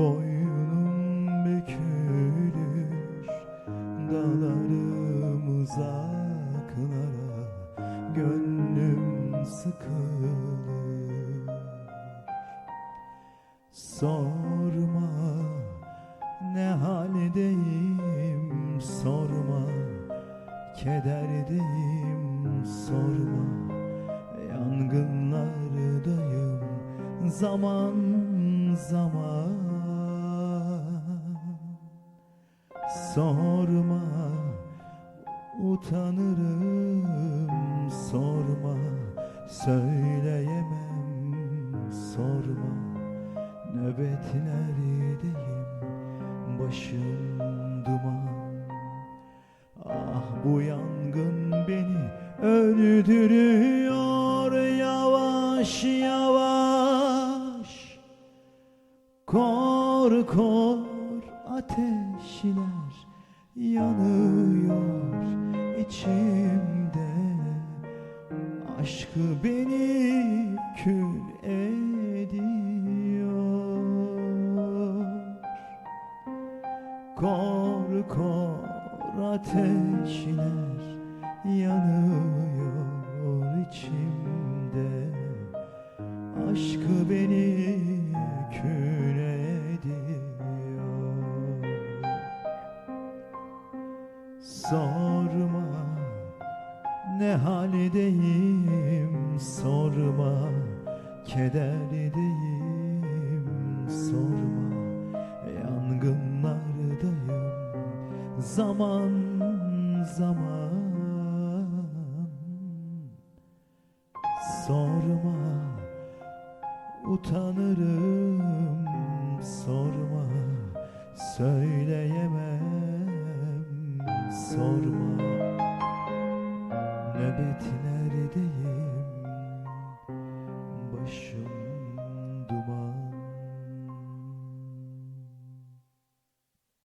Boynum bükülür Dalarım uzaklara Gönlüm sıkılır. Sorma ne haldeyim? Sorma Kederdeyim sorma Yangınlardayım. Zaman zaman Sorma utanırım sorma Söyleyemem sorma. Nöbetlerdeyim başım duman. Ah bu yangın beni öldürüyor yavaş yavaş. Kor kor ateşler yanıyor içimde. Aşkı beni kül ediyor. Kor kor ateşler yanıyor içimde. Aşkı beni Sorma. Ne haldeyim sorma. Kederdeyim sorma. Yangınlardayım zaman zaman. Sorma. Utanırım sorma. Söyleyemem sorma. Nöbet neredeyim? Başım